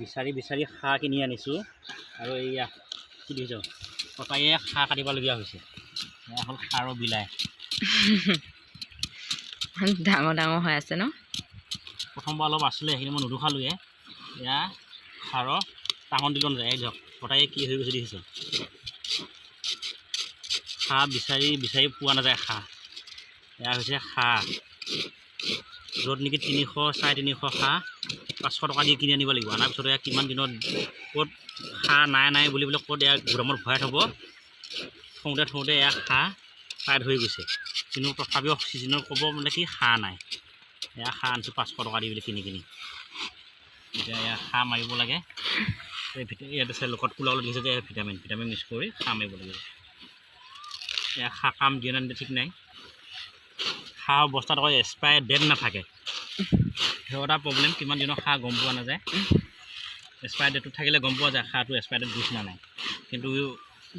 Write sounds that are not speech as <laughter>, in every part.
বিচাৰি বিচাৰি সাৰ কিনি আনিছোঁ। আৰু এইয়া কি দেখিছ কটাৰীয়ে সাৰ কাটিবলগীয়া হৈছে। এয়া হ'ল সাৰৰ বিলাই। ডাঙৰ ডাঙৰ হৈ আছে ন? প্ৰথমবাৰ অলপ আছিলে সেইখিনি মই নুদুখালোৱে। এয়া সাৰৰ টাঙন দিলত যায়। এই ধৰক কটাৰীয়ে কি হৈ গৈছে দেখিছ সাৰ বিচাৰি বিচাৰি পোৱা নাযায় সাৰ। এয়া হৈছে সাৰ। য'ত নেকি তিনিশ চাৰে তিনিশ সাৰ পাঁচশ টকা দি কিনি আনিব লাগিব। অনাৰ পিছত এয়া কিমান দিনত ক'ত সাৰ নাই নাই বুলি বোলে ক'ত এয়া গুদামত ভৰাই থ'ব থওঁতে থওঁতে এয়া সাৰ টাইট হৈ গৈছে। কিন্তু তথাপিও ছিজনত ক'ব মানে কি সাৰ নাই। এয়া সাৰ আনিছোঁ পাঁচশ টকা দি বুলি কিনি কিনি। এতিয়া এয়া সাৰ মাৰিব লাগে। ইয়াত আছে লগত কোলা ওলাই দেখিছে যে ভিটামিন ভিটামিন মিক্স কৰি সাৰ মাৰিব লাগিব এয়া সাৰ কাম দিয়ে ঠিক নাই। সাৰ অৱস্থাত আকৌ এক্সপায়াৰ ডেট নাথাকে। সেইটো এটা প্ৰব্লেম কিমান দিনৰ সাৰ গম পোৱা নাযায়। এক্সপায়াৰ ডেটটো থাকিলে গম পোৱা যায় সাৰটো এক্সপায়াৰ ডেট নে নাই। কিন্তু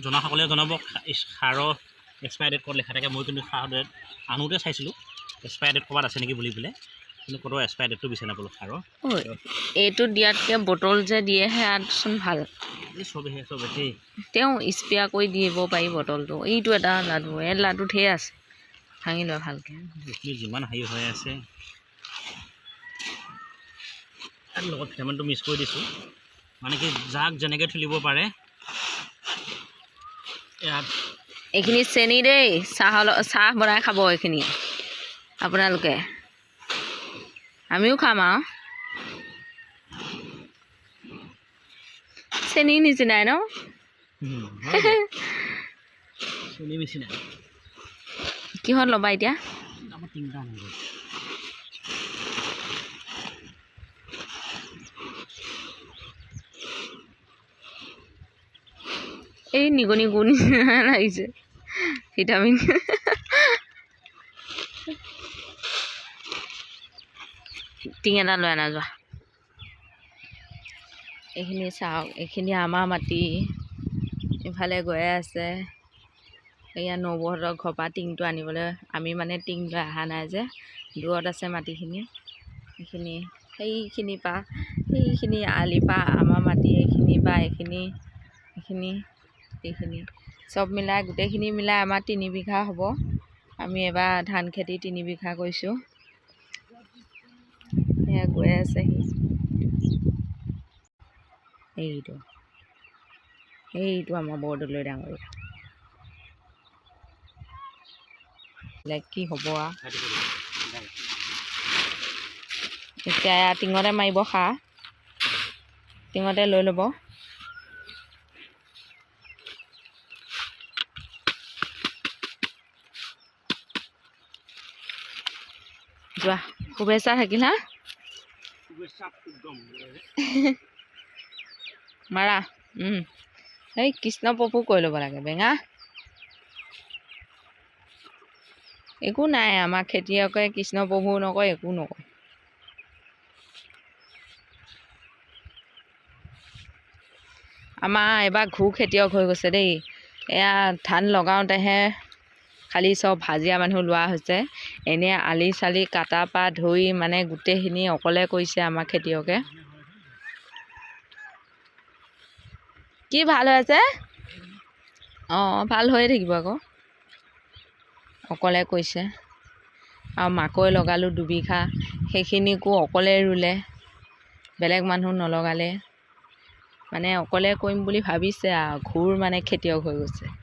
জনাসকলে জনাব সাৰৰ এক্সপায়াৰ ডেট ক'ত লেখা থাকে মই কিন্তু সাৰৰ ডেট আনোতে চাইছিলোঁ। এক্সপায়াৰ ডেট ক'ৰবাত আছে নেকি বুলি পেলাই কিন্তু ক'তো এক্সপায়াৰ ডেটটো বিচাৰি নাপালোঁ সাৰৰ এইটো দিয়াতকৈ বটল যে দিয়ে সেয়াচোন ভালো। এই চবেহে চব একেই। তেওঁ স্প্ৰে কৰি দিব পাৰি বটলটো এইটো এটা লাডু এই লাডু ঢেৰ আছে। ভাঙি লোৱা ভালকৈ যিমান হেৰি হৈ আছে তাৰ লগত ভিটামিনটো মিক্স কৰি দিছোঁ। মানে কি যাক যেনেকৈ তুলিব পাৰে ইয়াত এইখিনি চেনি দেই লগ- চাহ বনাই খাব এইখিনি। আপোনালোকে। আমিও খাম আৰু। চেনি নিচিনাই ন। <laughs> চেনি নিচিনা কিহত ল'বা আনিব। এই নিগনি গুণ <laughs> লাগিছে। ভিটামিন। টিং এটা লৈ আনা যোৱা। এইখিনি চাওক এইখিনি আমাৰ মাটি। ইফালে গৈ আছে। এয়া নবৌহঁতৰ ঘৰৰ পৰা টিংটো আনিবলৈ আমি মানে টিং লৈ অহা নাই যে দূৰত আছে মাটিখিনি। সেইখিনি সেইখিনিৰ পৰা সেইখিনি আলিৰ পৰা আমাৰ মাটি এইখিনিৰ পৰা এইখিনি এইখিনি এইখিনি। চব মিলাই গোটেইখিনি মিলাই আমাৰ তিনি বিঘা হ'ব। আমি এবাৰ ধান খেতি তিনি বিঘা কৰিছোঁ। সেয়া গৈ আছে সি এইটো এইটো আমাৰ বৰদলৈ ডাঙৰীয়া। এতিয়া কি হ'ব। যায়। এতিয়া টিঙতে মাৰিব সাৰ টিঙতে লৈ ল'ব যোৱা শুভেচ্ছা থাকিল হা মাৰা। এই কৃষ্ণ প্ৰভু কৈ ল'ব লাগে বেঙা একো নাই আমাৰ খেতিয়কে কৃষ্ণ প্ৰভু নকয় একো নকয়। আমাৰ এইবাৰ ঘূ খেতিয়ক হৈ গৈছে দেই। এয়া ধান লগাওঁতেহে খালি চব হাজিৰা মানুহ লোৱা হৈছে। এনেই আলি চালি কাটাৰ পৰা ধৰি মানে গোটেইখিনি অকলে কৰিছে আমাৰ খেতিয়কে। কি ভাল হৈ আছে অঁ ভাল হৈয়ে থাকিব আকৌ। অকলে কৰিছে আৰু মাকৈ লগালোঁ দুবিঘা সেইখিনিকো অকলে ৰুলে। বেলেগ মানুহ নলগালে। মানে অকলে কৰিম বুলি ভাবিছে আৰু ঘূৰ মানে খেতিয়ক হৈ গৈছে।